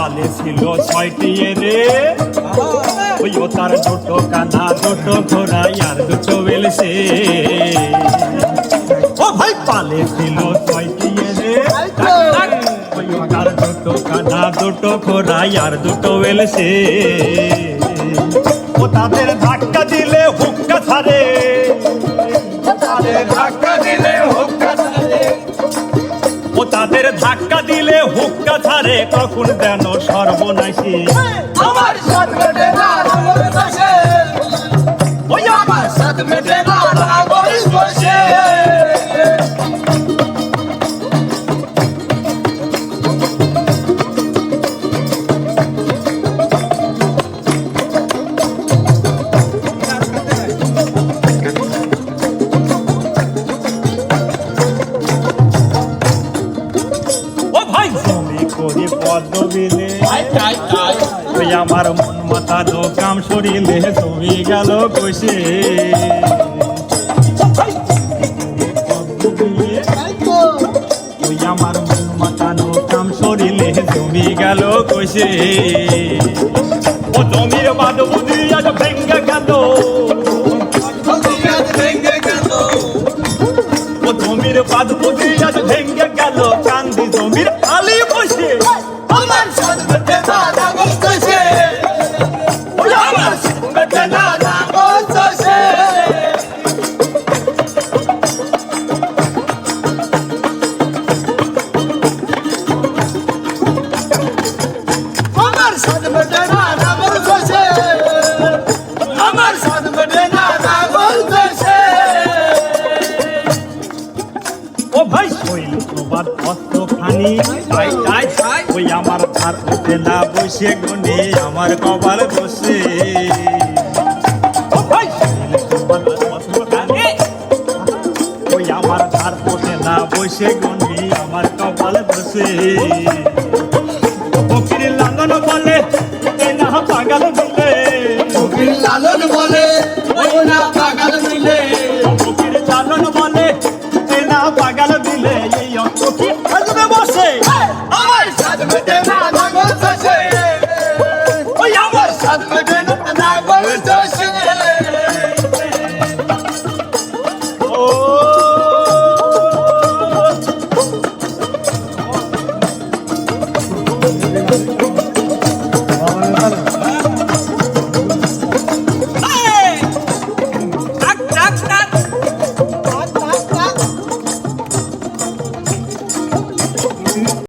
সাত বেটে না ছাগল চষে ও ভাই পালে ছিল ছয়টি রে ওই ও তার দুটো কানা, দুটো ঘোড়া আর দুটো বেলসে ও ভাই, পালে ছিল ছয়টি রে ওই ও তার দুটো কানা, দুটো ঘোড়া আর দুটো বেলসে ও তাদের ধাক্কা দিলে হুক্কা ছাড়ে। তাদের ধাক্কা দিলে হুক্কা ছাড়ে কখন যেন সর্বনাশী। আমার সাথে মেটে আমার সাত বেটে পদ্ম বিলে ওই আমার মন মাথা কাম সরিলে তুমি গেল ওই আমার মন মাথা কাম সরিলে তুমি গেল কষে। ও জমির বাদ আজ ভেঙ্গে গেল। ভাই শৈল প্রবাদ অস্ত্র খানি তাই ওই আমার ধার উঠে না বসে গুনে আমার কপাল বসে। ভাই ওই আমার ধার উঠে না বসে গুনে আমার কপাল বসে। ফকির লালন বলে না পাগল